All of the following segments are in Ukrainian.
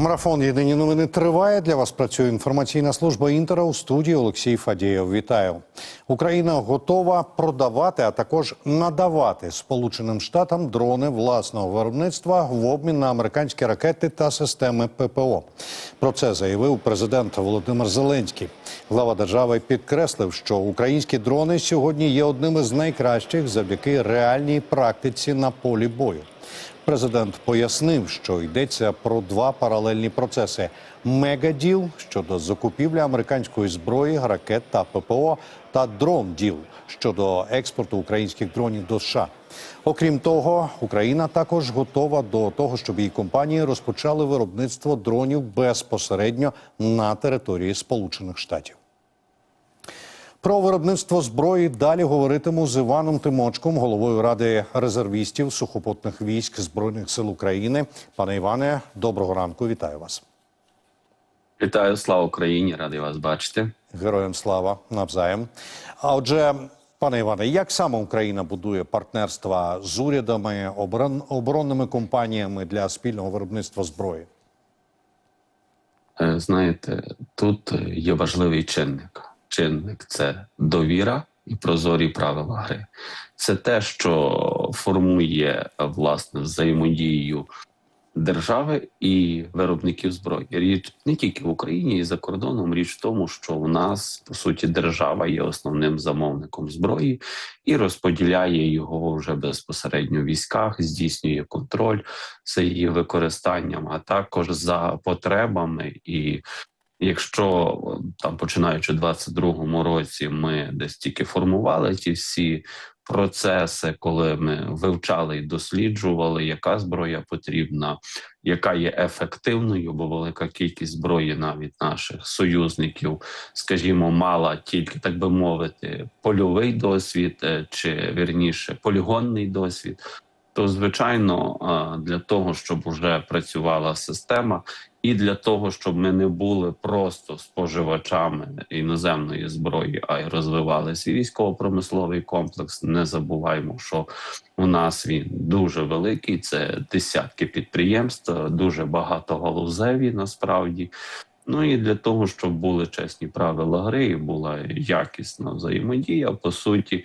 Марафон Єдині новини триває. Для вас працює інформаційна служба інтера у студії Олексій Фадієв. Вітаю. Україна готова продавати, а також надавати Сполученим Штатам дрони власного виробництва в обмін на американські ракети та системи ППО. Про це заявив президент Володимир Зеленський. Глава держави підкреслив, що українські дрони сьогодні є одними з найкращих завдяки реальній практиці на полі бою. Президент пояснив, що йдеться про два паралельні процеси: мегаділ щодо закупівлі американської зброї, ракет та ППО, та дрон-діл щодо експорту українських дронів до США. Окрім того, Україна також готова до того, щоб її компанії розпочали виробництво дронів безпосередньо на території Сполучених Штатів. Про виробництво зброї далі говоритиму з Іваном Тимочком, головою ради резервістів сухопутних військ збройних сил України. Пане Іване, доброго ранку. Вітаю вас. Вітаю, слава Україні! Радий вас бачити. Героям слава навзаєм. А отже, пане Іване, як саме Україна будує партнерства з урядами, оборон, оборонними компаніями для спільного виробництва зброї? Е, Знаєте, тут є важливий чинник. Чинник це довіра і прозорі правила гри. Це те, що формує власне взаємодію держави і виробників зброї. Річ не тільки в Україні, і за кордоном. Річ в тому, що у нас по суті держава є основним замовником зброї і розподіляє його вже безпосередньо в військах, здійснює контроль за її використанням, а також за потребами і. Якщо там починаючи в 22-му році, ми десь тільки формували ті всі процеси, коли ми вивчали і досліджували, яка зброя потрібна, яка є ефективною, бо велика кількість зброї навіть наших союзників, скажімо, мала тільки так би мовити, польовий досвід е, чи вірніше полігонний досвід. То звичайно, для того, щоб вже працювала система, і для того, щоб ми не були просто споживачами іноземної зброї, а й розвивали свій військово-промисловий комплекс. Не забуваємо, що у нас він дуже великий. Це десятки підприємств, дуже багатогалузеві насправді. Ну і для того, щоб були чесні правила гри, і була якісна взаємодія, по суті,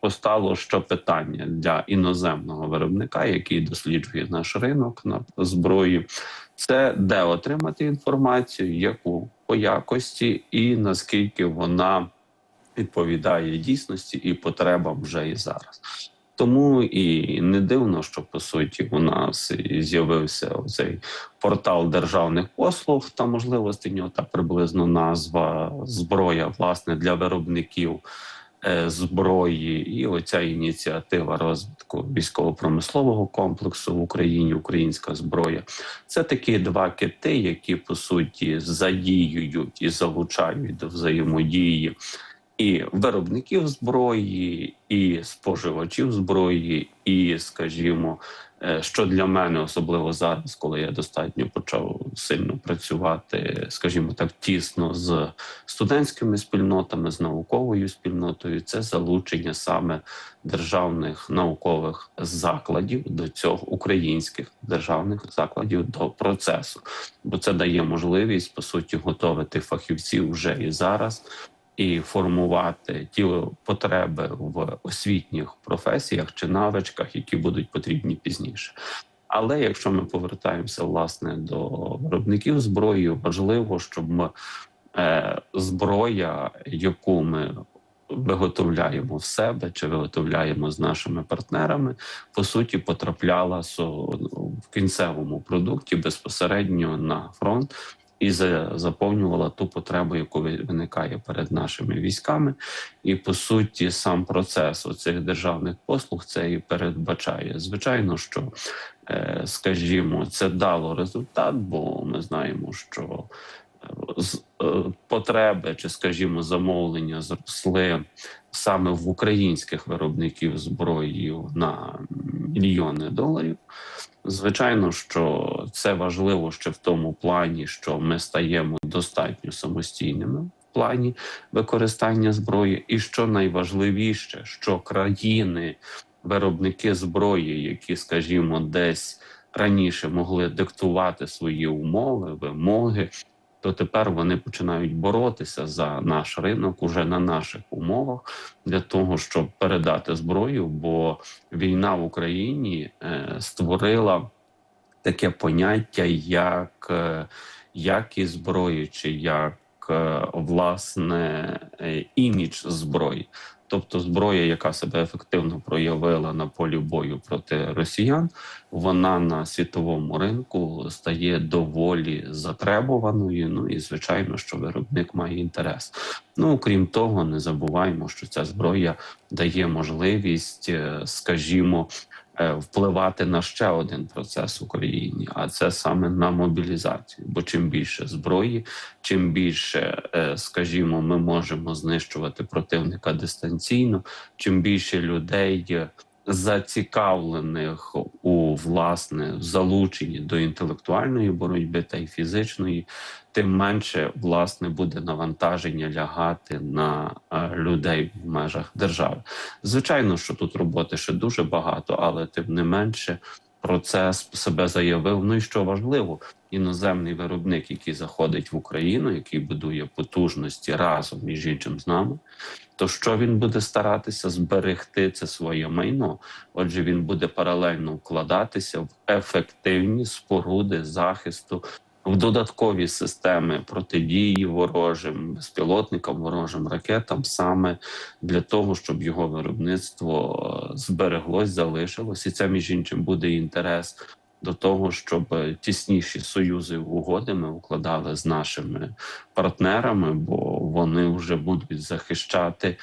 постало що питання для іноземного виробника, який досліджує наш ринок на зброї, це де отримати інформацію, яку по якості, і наскільки вона відповідає дійсності і потребам вже і зараз. Тому і не дивно, що по суті у нас з'явився цей портал державних послуг та можливості нього та приблизно назва зброя власне для виробників е, зброї, і оця ініціатива розвитку військово-промислового комплексу в Україні, українська зброя. Це такі два кити, які по суті задіюють і залучають до взаємодії і виробників зброї, і споживачів зброї, і, скажімо, е, що для мене особливо зараз, коли я достатньо почав сильно працювати, скажімо так, тісно з студентськими спільнотами, з науковою спільнотою, це залучення саме державних наукових закладів до цього українських державних закладів до процесу, бо це дає можливість по суті готувати фахівців вже і зараз і формувати ті потреби в освітніх професіях чи навичках, які будуть потрібні пізніше. Але якщо ми повертаємося власне до виробників зброї, важливо, щоб ми, е, зброя, яку ми виготовляємо в себе чи виготовляємо з нашими партнерами, по суті, потрапляла в кінцевому продукті безпосередньо на фронт і заповнювала ту потребу, яку виникає перед нашими військами, і по суті, сам процес оцих державних послуг це і передбачає. Звичайно, що е, скажімо, це дало результат, бо ми знаємо, що е, потреби чи, скажімо, замовлення зросли саме в українських виробників зброї на мільйони доларів. Звичайно, що це важливо ще в тому плані, що ми стаємо достатньо самостійними в плані використання зброї, і що найважливіше, що країни, виробники зброї, які, скажімо, десь раніше могли диктувати свої умови, вимоги, то тепер вони починають боротися за наш ринок уже на наших умовах для того, щоб передати зброю. Бо війна в Україні е, створила таке поняття, як е, якість зброї, чи як власне е, імідж зброї. Тобто зброя, яка себе ефективно проявила на полі бою проти росіян, вона на світовому ринку стає доволі затребуваною. Ну і звичайно, що виробник має інтерес. Ну крім того, не забуваємо, що ця зброя дає можливість, е, скажімо, е, впливати на ще один процес в Україні, а це саме на мобілізацію. Бо чим більше зброї, чим більше, е, скажімо, ми можемо знищувати противника дистанційно, чим більше людей е, зацікавлених у власне залученні до інтелектуальної боротьби та й фізичної, тим менше власне буде навантаження лягати на е, людей в межах держави. Звичайно, що тут роботи ще дуже багато, але тим не менше процес себе заявив. Ну і що важливо, іноземний виробник, який заходить в Україну, який будує потужності разом між іншим з нами. То що він буде старатися зберегти це своє майно? Отже, він буде паралельно вкладатися в ефективні споруди захисту, в додаткові системи протидії ворожим безпілотникам, ворожим ракетам, саме для того, щоб його виробництво е, збереглось, залишилось, і це між іншим буде інтерес до того, щоб тісніші союзи угоди ми укладали з нашими партнерами, бо вони вже будуть захищати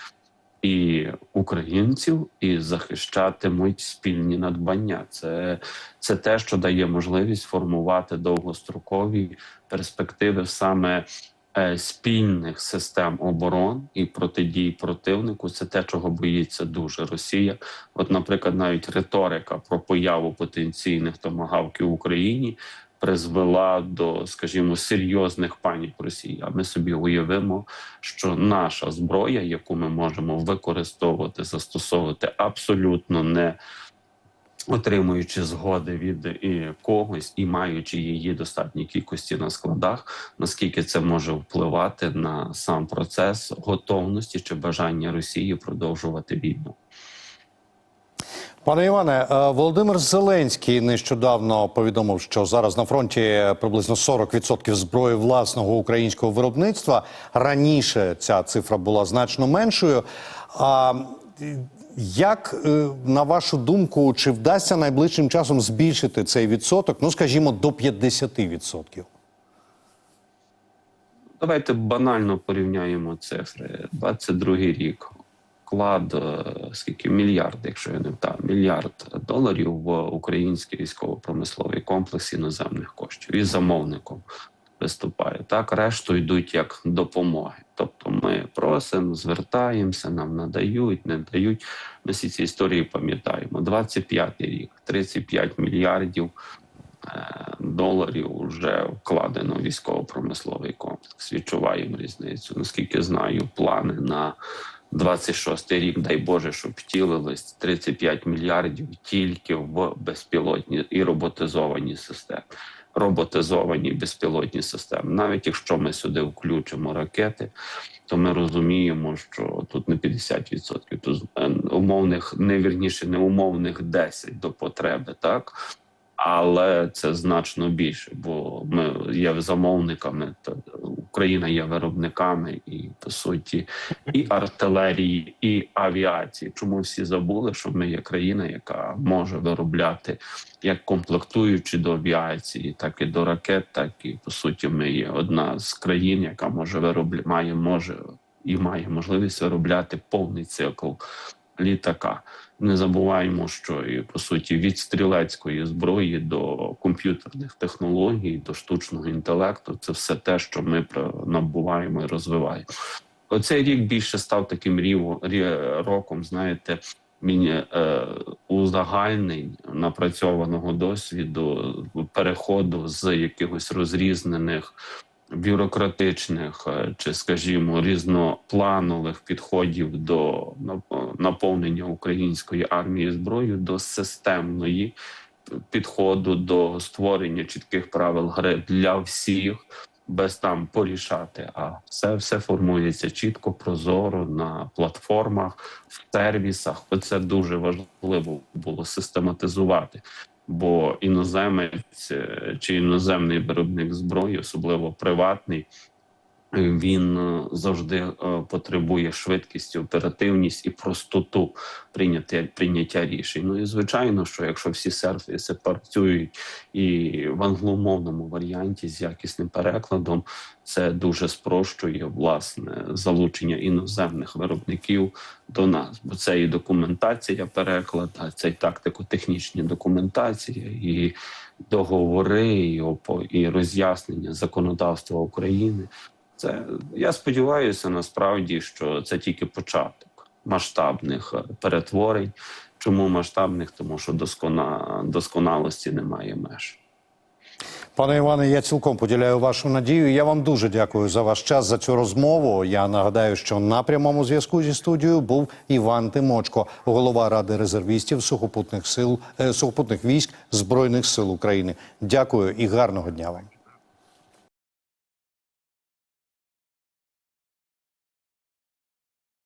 і українців, і захищатимуть спільні надбання. Це, це те, що дає можливість формувати довгострокові перспективи саме. Е, Спільних систем оборон і протидії противнику це те, чого боїться дуже Росія. От, наприклад, навіть риторика про появу потенційних томагавків в Україні призвела до, скажімо, серйозних панік Росії. А ми собі уявимо, що наша зброя, яку ми можемо використовувати, застосовувати абсолютно не отримуючи згоди від і когось і маючи її достатній кількості на складах, наскільки це може впливати на сам процес готовності чи бажання Росії продовжувати війну. Пане Іване, е, Володимир Зеленський нещодавно повідомив, що зараз на фронті приблизно 40% зброї власного українського виробництва. Раніше ця цифра була значно меншою. А як, е, на вашу думку, чи вдасться найближчим часом збільшити цей відсоток, ну скажімо, до 50%? Давайте банально порівняємо цифри. 22 рік. Вклад е, скільки мільярд, якщо я не вдав, мільярд доларів в український військово-промисловий комплекс іноземних коштів і замовником виступає. Так, решту йдуть як допомоги. Тобто ми просимо, звертаємося, нам надають, не дають. Ми всі ці історії пам'ятаємо. 25 рік, 35 мільярдів е, доларів вже вкладено в військово-промисловий комплекс. Відчуваємо різницю. Наскільки знаю, плани на 26 рік, дай Боже, щоб втілились 35 мільярдів тільки в безпілотні і роботизовані системи. Роботизовані безпілотні системи. Навіть якщо ми сюди включимо ракети, то ми розуміємо, що тут не 50%, тут е, умовних, не вірніше, не умовних 10 до потреби, так але це значно більше, бо ми є замовниками, Україна є виробниками і по суті і артилерії, і авіації. Чому всі забули, що ми є країна, яка може виробляти як комплектуючи до авіації, так і до ракет, так і по суті, ми є одна з країн, яка може виробля... має може і має можливість виробляти повний цикл літака. Не забуваємо, що і по суті від стрілецької зброї до комп'ютерних технологій, до штучного інтелекту це все те, що ми набуваємо і розвиваємо. Оцей рік більше став таким ріво, роком, знаєте, міні е, узагальнень напрацьованого досвіду, переходу з якихось розрізнених бюрократичних е, чи, скажімо, різнопланових підходів до наповнення української армії зброєю до системної підходу до створення чітких правил гри для всіх, без там порішати. А все, все формується чітко, прозоро на платформах, в сервісах. Оце дуже важливо було систематизувати. Бо іноземець е, чи іноземний виробник зброї, особливо приватний, він е, завжди е, потребує швидкості, оперативність і простоту прийняття, прийняття рішень. Ну і звичайно, що якщо всі сервіси працюють і в англомовному варіанті з якісним перекладом, це дуже спрощує власне залучення іноземних виробників до нас, бо це і документація, переклад, а це і тактико-технічні документації, і договори, і, і роз'яснення законодавства України. Це я сподіваюся, насправді, що це тільки початок масштабних е, перетворень. Чому масштабних? Тому що доскона, досконалості немає меж. Пане Іване, я цілком поділяю вашу надію. Я вам дуже дякую за ваш час за цю розмову. Я нагадаю, що на прямому зв'язку зі студією був Іван Тимочко, голова ради резервістів сухопутних сил е, сухопутних військ збройних сил України. Дякую і гарного дня вам.